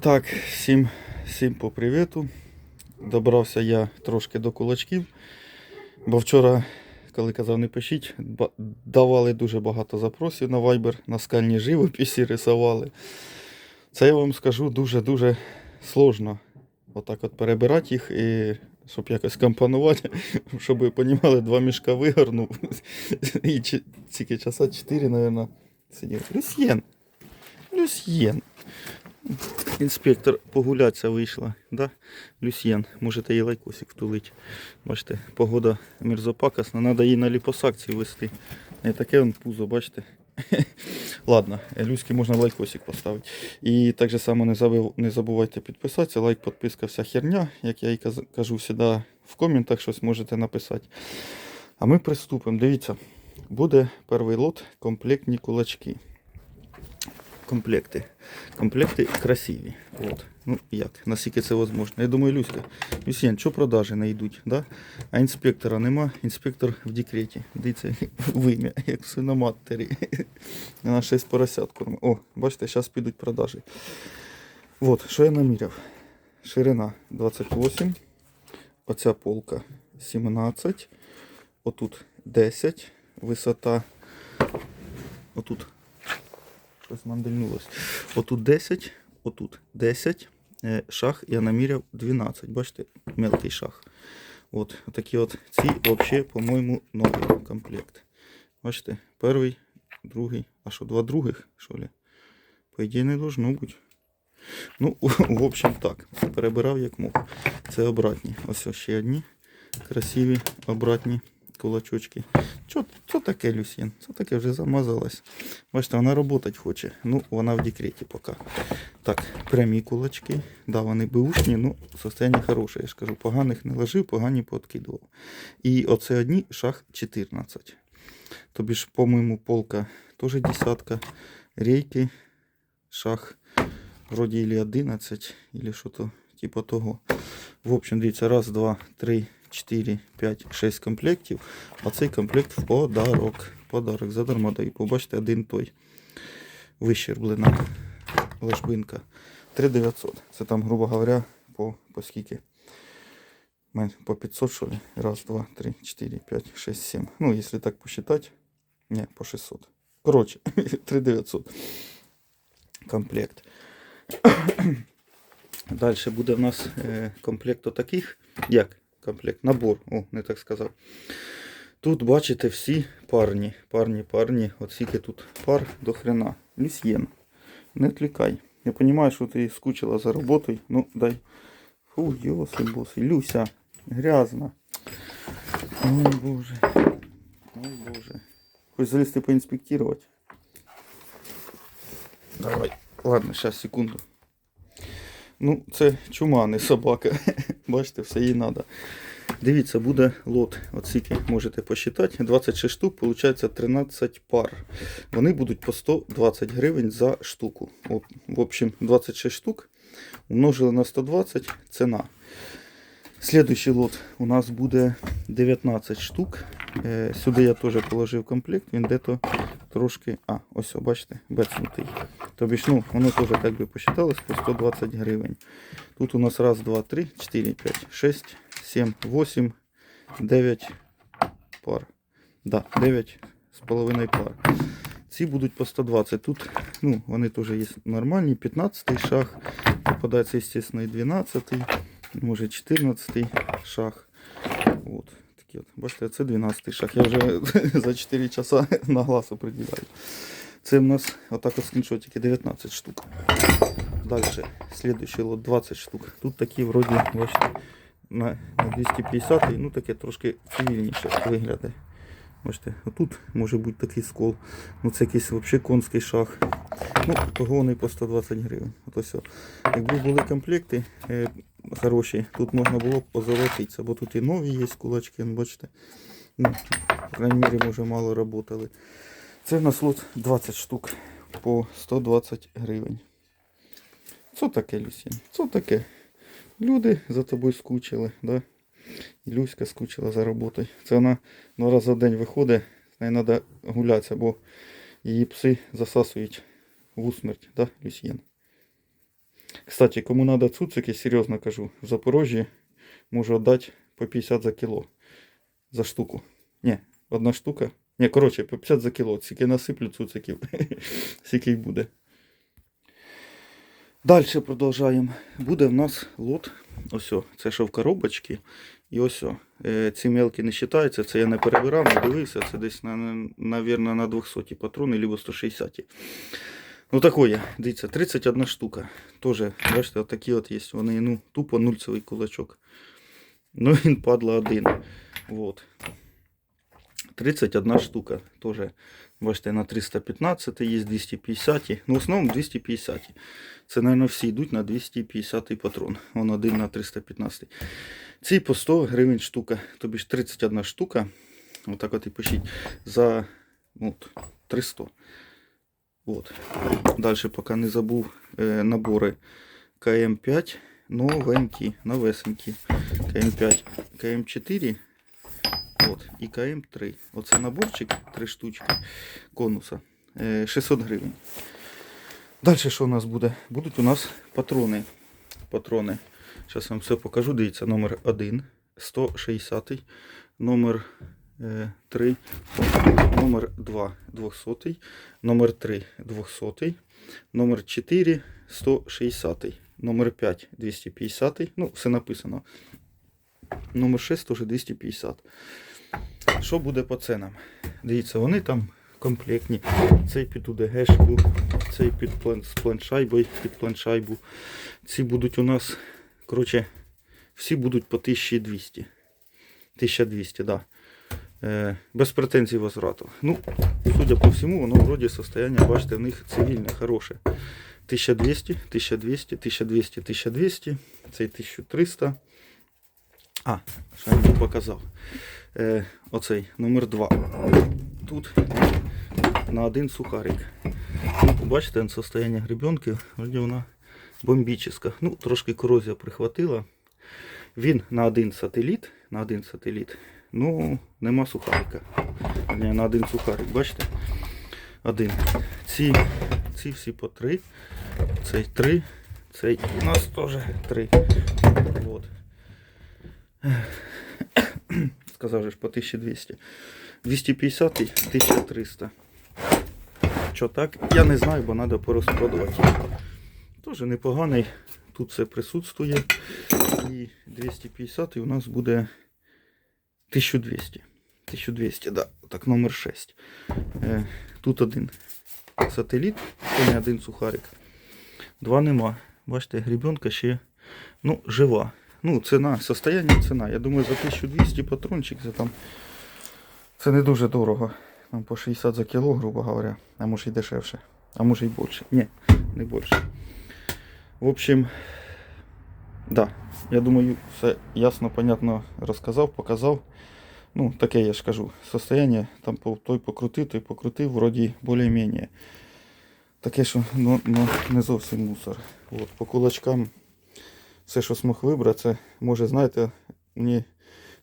Так, всім, всім по привіту. Добрався я трошки до кулачків, бо вчора, коли казав не пишіть, давали дуже багато запросів на Viber, на скальні живописі рисували. Це я вам скажу дуже-дуже сложно. Отак от перебирати їх і щоб якось компонувати, щоб ви розуміли, два мішка вигорнув. І тільки часа 4, мабуть, сидів. Люсьєн. Люсьєн. Інспектор погулятися вийшла, да? Люсьєн, можете їй лайкосик втулить. Бачите, погода мерзопакосна, треба її на ліпосакцію вести. Не таке он пузо, бачите. Ладно, Люськи можна лайкосик поставити. І так же само не, забив, не забувайте підписатися. Лайк, підписка, вся херня, як я і кажу завжди в коментах, щось можете написати. А ми приступимо. Дивіться, буде перший лот комплектні кулачки. Комплекти. Комплекти красиві. От. Ну як, наскільки це можливо. Я думаю, Люська, Люсьєн, що продажі не йдуть, да? а інспектора нема, інспектор в декреті. Дивіться, вим'я, як в свиноматері. На 6 поросят кормить. О, бачите, зараз підуть продажі. От, що я наміряв. Ширина 28, оця полка 17, отут 10, висота, отут щось. Отут 10, отут 10. е, Шах я наміряв 12. Бачите, мелкий шах. От такі от ці взагалі, по-моєму, новий комплект. Бачите, перший, другий. А що, два других, що ли? По ідеї не должно бути. Ну, в общем, так. Перебирав як мог. Це обратні. Ось ще одні красиві обратні кулачочки. Що, що таке, Люсьєн? Це таке вже замазалась. Бачите, вона працювати хоче. Ну, вона в декреті поки. Так, прямі кулачки. Да, вони беушні, ну, состояние хороше. Я ж кажу, поганих не ложив, погані подкидував. І оце одні шах 14. Тобі ж, по-моєму, полка теж десятка. Рейки, шах вроді или 11, или що-то типу того. В общем, дивіться, раз, два, три, 4, 5, 6 комплектів. А цей комплект в подарок. Подарок задарма даю. Побачите, один той вищерблена ложбинка. 3900. Це там, грубо говоря, по, по скільки? По 500, що ли? Раз, два, три, 4, 5, 6, 7. Ну, якщо так посчитать. Не, по 600. Коротше, 3900. Комплект. Далі буде в нас е, комплект отаких. Як комплект? Набор, о, не так сказав. Тут бачите всі парні. Парні, парні. От скільки тут пар до хрена. Люсьєн. Не відвлікай. Я розумію, що ти скучила за роботою. Ну, дай. Фу, йоси боси. Люся. Грязна. Ой, Боже. Ой, Боже. Хоч залізти поінспектувати. Давай. Ладно, зараз, секунду. Ну, це чума, не собака. Бачите, все їй треба. Дивіться, буде лот. От скільки можете посчитати. 26 штук, виходить 13 пар. Вони будуть по 120 гривень за штуку. О, В общем, 26 штук умножили на 120 ціна. Слідуючий лот у нас буде 19 штук. Е, Сюди я теж положив комплект, він де-то трошки. А, ось, бачите, бецнутий. Тобі ж, ну, воно теж так би посчиталось по 120 гривень. Тут у нас раз, два, три, 4, 5, 6, 7, 8, 9 пар. Да, 9 з половиною пар. Ці будуть по 120. Тут ну, вони теж є нормальні. 15 шаг. Попадається, звісно, і 12, може 14 шаг. От, такі от. Бачите, це 12 шаг. Я вже за 4 часа на глаз определяю. Це в нас отак от скріншотики 19 штук. Далі, слідуючий лот 20 штук. Тут такі вроді, бачите, на, на 250 ну таке трошки цивільніше виглядає. Бачите, отут може бути такий скол. Ну це якийсь взагалі конський шах. Ну, того вони по 120 гривень. От ось. Якби були комплекти е, хороші, тут можна було б позолотитися, бо тут і нові є кулачки, ну, бачите. Ну, по крайній мірі, може, мало працювали. Це в нас лот 20 штук по 120 гривень. Що таке, Люсін? Що таке? Люди за тобою скучили, да? І Люська скучила за роботою. Це вона два рази в день виходить, з нею треба гулятися, бо її пси засасують в усмерть, да, Люсьєн? Кстати, кому треба цуцики, серйозно кажу, в Запорожжі можу віддати по 50 за кіло. За штуку. Ні, одна штука. Ні, коротше, по 50 за кіло. Скільки насиплю цуциків, скільки й буде. Далі продовжуємо. Буде в нас лот. Ось, о, це що в коробочці. І ось. о, Ці мелкі не вважаються, це я не перебирав, не дивився. Це десь, на, на- на 200 патрони, або 160. Ну такое, дивіться, 31 штука. Тоже, бачите, от такі от є. Вони, ну, тупо нульцевий кулачок. Ну, він падла один. Вот. 31 штука. Тоже, бачите, на 315 є 250. Ну, в основному 250. Це, мабуть, всі йдуть на 250 патрон. Вон один на 315. Ці по 100 гривень штука. Тобі ж 31 штука. Отак от і пишіть. За от, 300. От. Далі, поки не забув, е, набори КМ5 новенькі, новесенькі. КМ5, КМ4 от, і КМ3. Оце наборчик, три штучки конуса. Е, 600 гривень. Далі що у нас буде? Будуть у нас патрони. Патрони. Зараз вам все покажу. Дивіться, номер 1, 160, номер 3, номер 2, 200, номер 3, 200, номер 4, 160, номер 5, 250, ну, все написано. Номер 6 теж 250. Що буде по ценам? Дивіться, вони там комплектні. Цей під УДГшку, цей під план, з планшайбою, під планшайбу. Ці будуть у нас, коротше, всі будуть по 1200. 1200, да. Е, без претензій возврату. Ну, судя по всьому, воно вроді состояние, бачите, в них цивільне, хороше. 1200, 1200, 1200, 1200, цей 1300. А, що я не показав. Е, оцей номер 2. Тут на один сухарик. Ну, бачите, состояние гребенки, вроді вона бомбічна. Ну, трошки корозія прихватила. Він на один сателіт, на один сателіт. Ну, нема сухарика. Ні, на один сухарик, бачите? Один. Ці, ці всі по три. Цей три. Цей у нас теж три. Вот. Сказав же ж по 1200. 250 і 1300. Що так? Я не знаю, бо треба порозпродувати. Теж непоганий. Тут все присутствує. І 250 і у нас буде 1200. 1200, да. Так, номер 6. Е, тут один сателіт, це не один сухарик. Два нема. Бачите, грібенка ще ну, жива. Ну, ціна, состояние ціна. Я думаю, за 1200 патрончик це там. Це не дуже дорого. Там по 60 за кіло, грубо говоря. А може і дешевше. А може і більше. Ні, не більше. В общем, да. Я думаю, все ясно, понятно розказав, показав. Ну, таке я ж кажу. Состояние там той покрутив, той покрутив, вроді більш-менш. Таке, що ну, ну, не зовсім мусор. От, по кулачкам все, що змог вибрати, це може, знаєте, мені,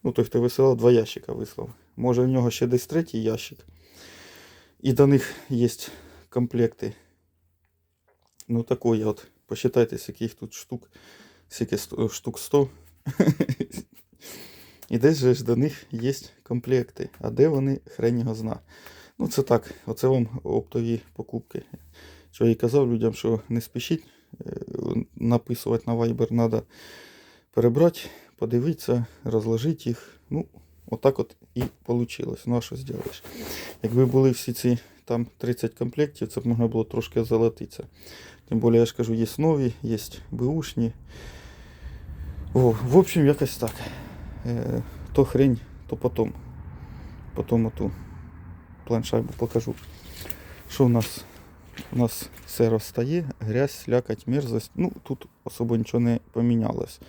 ну той, хто висилав, два ящика вислав. Може в нього ще десь третій ящик. І до них є комплекти. Ну такої от. Посчитайте, яких тут штук. Скільки сто- штук 100. І десь же ж до них є комплекти. А де вони, хрен його зна. Ну це так, оце вам оптові покупки. Що я і казав людям, що не спішіть е, написувати на Viber, треба перебрати, подивитися, розложити їх. Ну, отак от і вийшло. Ну а що зробиш? Якби були всі ці там 30 комплектів, це б можна було трошки золотитися. Тим більше, я ж кажу, є нові, є беушні. О, в общем, якось так. Е, то хрень, то потом. Потом оту планшайбу покажу. Що у нас? У нас все розстає, грязь, слякоть, мерзость. Ну, тут особо нічого не помінялось.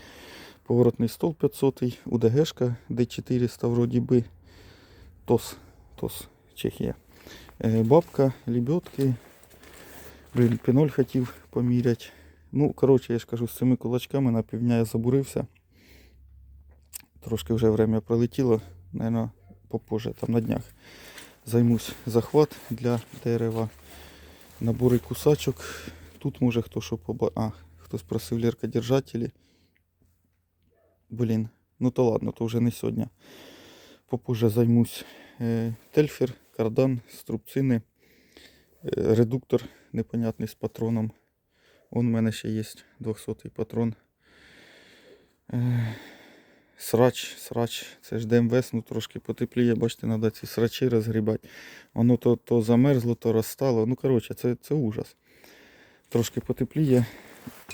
Поворотний стол 500, УДГшка D400 вроді би. ТОС, ТОС, Чехія. Е, бабка, лебедки. Блін, піноль хотів поміряти. Ну, коротше, я ж кажу, з цими кулачками на півдня я забурився. Трошки вже время пролетіло, Наверно, попозже, там на днях. Займусь захват для дерева, набори кусачок. Тут може хто що поба... А, хтось просив ліркодержателі. Блін, ну то ладно, то вже не сьогодні. Попозже займусь. Е, Тельфер, кардан, струбцини, е, редуктор непонятний з патроном. Он у мене ще є 200 патрон. Е, Срач, срач, це ж ДМВС, ну трошки потепліє, бачите, треба ці срачі розгрібати. Воно то, то замерзло, то розстало. Ну, коротше, це, це ужас. Трошки потепліє,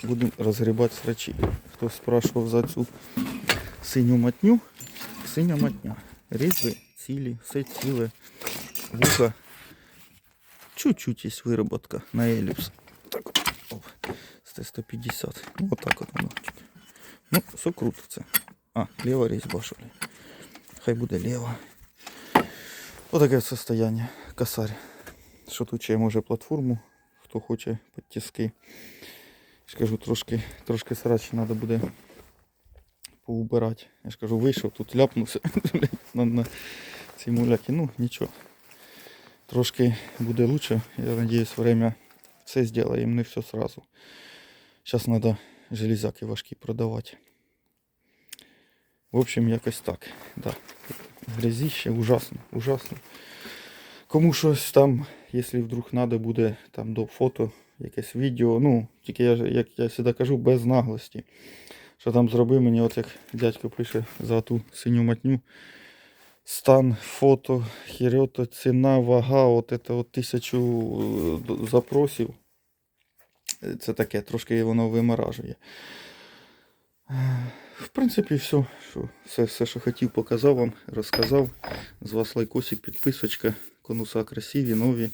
будемо розгрібати срачі. Хто спрашував за цю синю матню, синя матня. Різьби цілі, все ціле, вуха. Чуть-чуть є вироботка на еліпс. З Т-150. Ну, отак от воно. Ну, все крутиться. А, ліва різьба, що ли? Хай буде ліва. Отаке состояние. Косарь. Що тут ще може платформу, хто хоче підтиски. Скажу, трошки, трошки срачі треба буде поубирати. Я ж кажу, вийшов, тут ляпнувся на, на цій муляки. Ну, нічого. Трошки буде лучше. Я надіюсь, время все зробимо, не все сразу. Зараз треба железяки важкі продавати. В общем, якось так. Да. Грязище ужасно, ужасно. Кому щось там, якщо вдруг треба буде там до фото, якесь відео, ну, тільки я, як я завжди кажу, без наглості. Що там зроби мені, от як дядько пише за ту синю матню. Стан, фото, хірето, ціна, вага, от це от тисячу е, запросів. Е, Це таке, трошки воно виморажує. В принципі, все, що, все, все, що хотів, показав вам, розказав. З вас лайкосик, підписочка, конуса красиві, нові.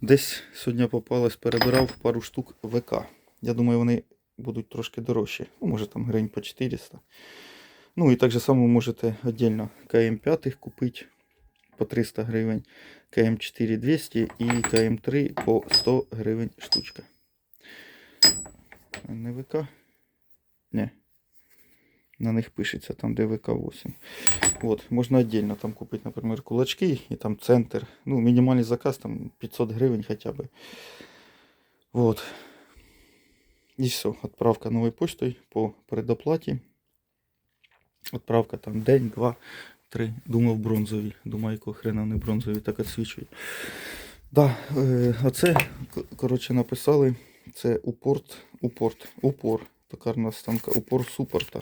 Десь сьогодні попалось, перебирав пару штук ВК. Я думаю, вони будуть трошки дорожчі. Ну, може там гривень по 400. Ну і так же само можете віддільно КМ5 купити по 300 гривень, КМ4 200 і КМ3 по 100 гривень штучка. Не ВК? Не. На них пишеться там ДВК 8. От, можна віддільно там купити, наприклад, кулачки і там центр. Ну, мінімальний заказ там 500 гривень хоча б. Вот. І все, відправка новою поштою по предоплаті. Відправка там день, два, три. Думав бронзові. Думаю, якого хрена вони бронзові так відсвічують. Да, е, оце, коротше, написали. Це упорт, упорт, упор. Токарна станка, упор супорта.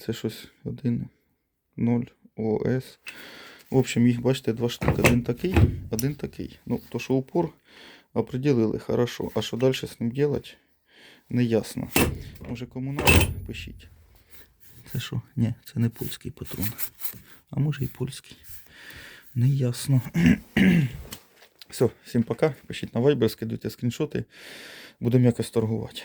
Це щось 1, 0, ОС. В общем, їх бачите, два штуки. Один такий, один такий. Ну, то, що упор определили, хорошо. А що далі з ним робити, не ясно. Може кому надо, пишіть. Це що? Ні, це не польський патрон. А може і польський. Не ясно. Все, всім пока. Пишіть на Viber, скидуйте скріншоти. Будемо якось торгувати.